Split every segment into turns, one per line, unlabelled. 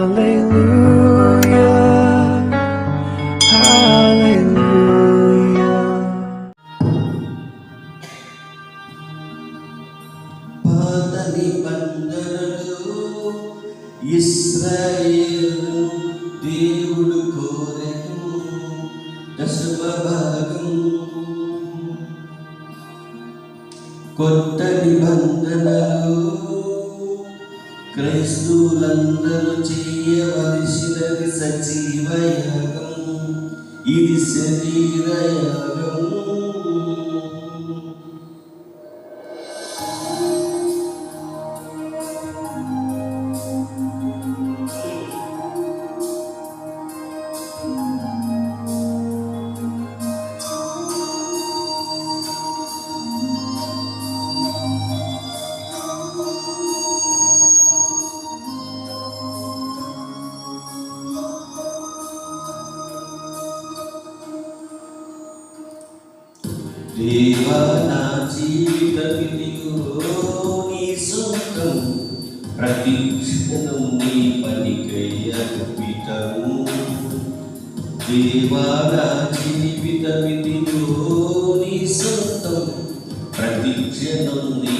Hallelujah.
పాత నిబంధనలో ఇస్రాయేలు దేవుడు కోరెను దశమ భాగం కొత్త నిబంధనలో క్రైస్తవులందరూ చేయవలసినది సజీవ యాగం ఇది శరీర దేవా నా జీవితమిదిగో నీ సొంతం. ప్రతి క్షణం నీ పనికై అర్పితము దేవా నా జీవితమిదిగో నీ సొంతం ప్రతి క్షణం నీ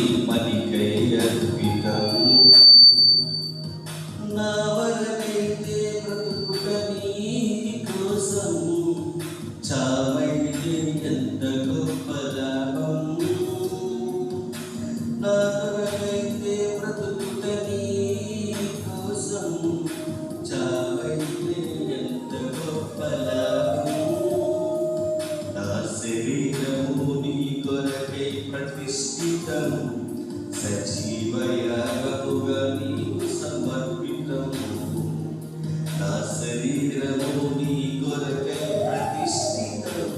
శరీరము నీ కొరకై ప్రతిష్ఠితం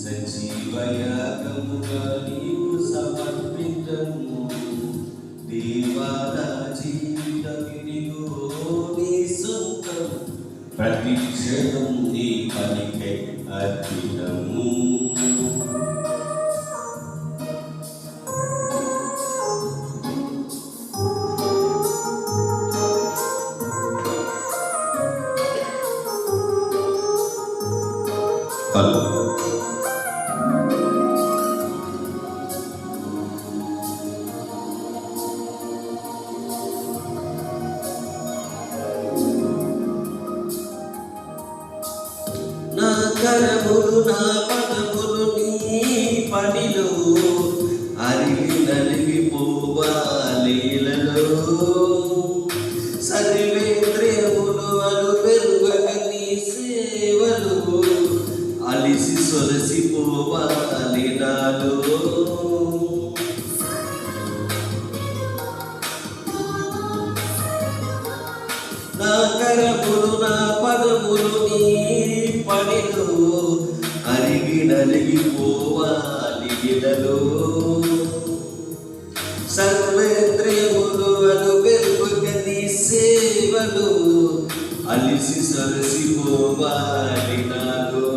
సజీవ యాగముగా సమర్పితము దేవా నీ సొంతం ప్రతి క్షణం నీ పనికై అర్పితము కరములు నా అలిసి సరసిపోవాలి నాలో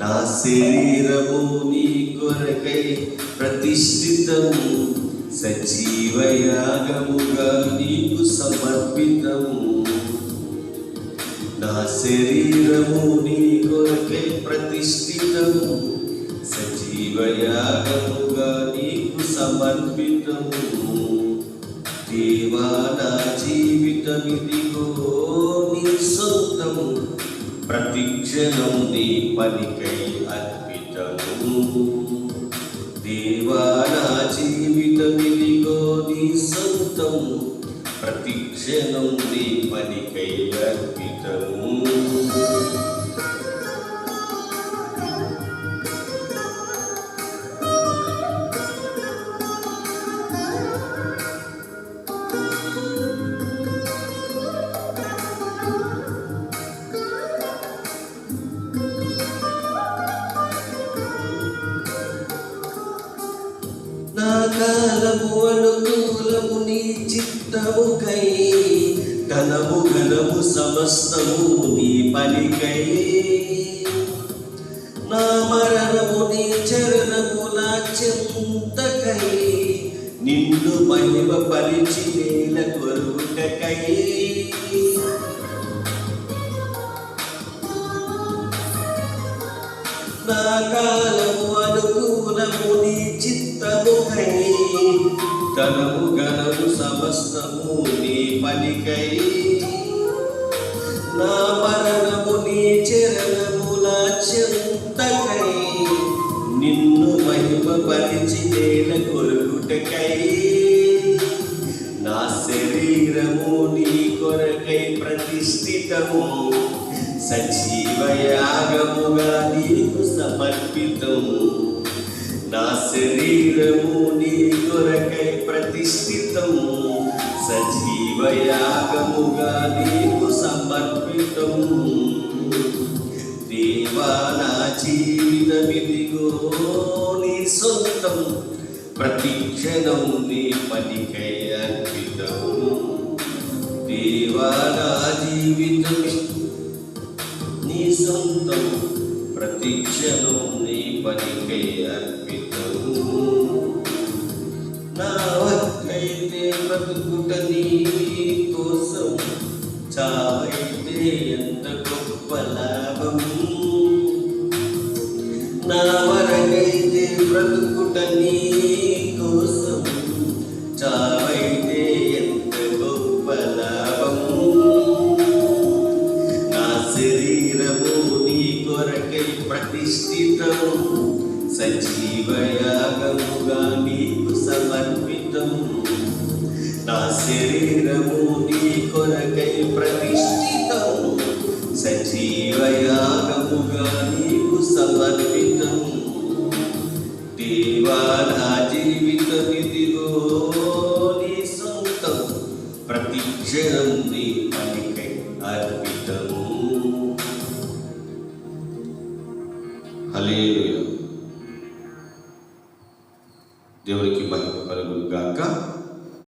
నా శరీరము నీ కొరకై ప్రతిష్ఠితము. సజీవ యాగముగా నీకు సమర్పితము. నా శరీరము నీ కొరకై ప్రతిష్ఠితము. సజీవ యాగముగా నీకు సమర్పితము. దేవా నా జీవితమిదిగో నీ సొంతము ప్రతి క్షణం నీ పనికై అర్పితము దేవా నా జీవితమిదిగో నీ సొంతము ప్రతి క్షణం నీ పనికై అర్పితము అనుకూలము నీ చిత్తముకై ధనము ఘనము సమస్తము నీ పలికై నా మరణము నీ చరణము నా చింతకై. నిన్ను మహిమ పరిచి నేల కొరుటకై నా కాలము అనుకూలము నీ చిత్తముకై ధనము గణము సమస్తము నీ పనికై. నా మరణము నీ చరణముల చెంతకై. నిన్ను మహిమ పరిచి నేల కొరుకుటకై నా శరీరము నీ కొరకై ప్రతిష్ఠితము. సజీవ యాగముగా నీకు సమర్పితము. నా శరీరము నీ దొరకై ప్రతిష్ఠితము. సజీవయాగముగా నీకు సమర్పితము. దేవా నా జీవితమిదిగో నీ సొంతం. ప్రతి క్షణం నీ పనికై అర్పితము. దేవా నా జీవితం నీ సొంతం. ప్రతి క్షణం నీ పనికై అర్పితం నా వక్కైతే బ్రతుకుట కోసం చావైతే ఎంత గొప్ప లాభం. నా వరకైతే బ్రతుకుట కోసం చావైతే ఎంత గొప్ప లాభం. నా శరీరము నీ కొరకై ప్రతిష్ఠితము సజీవయాగముగా నీకు సమర్పితం. నా శరీరము నీ కొరకై ప్రతిష్ఠితం. సజీవయాగముగా నీకు సమర్పితం. దేవా నా జీవితమిదిగో నీ సొంతం. ప్రతి క్షణం నీ పనికై అర్పితము. హల్లెలూయా. Dia bagi kepada guru gagah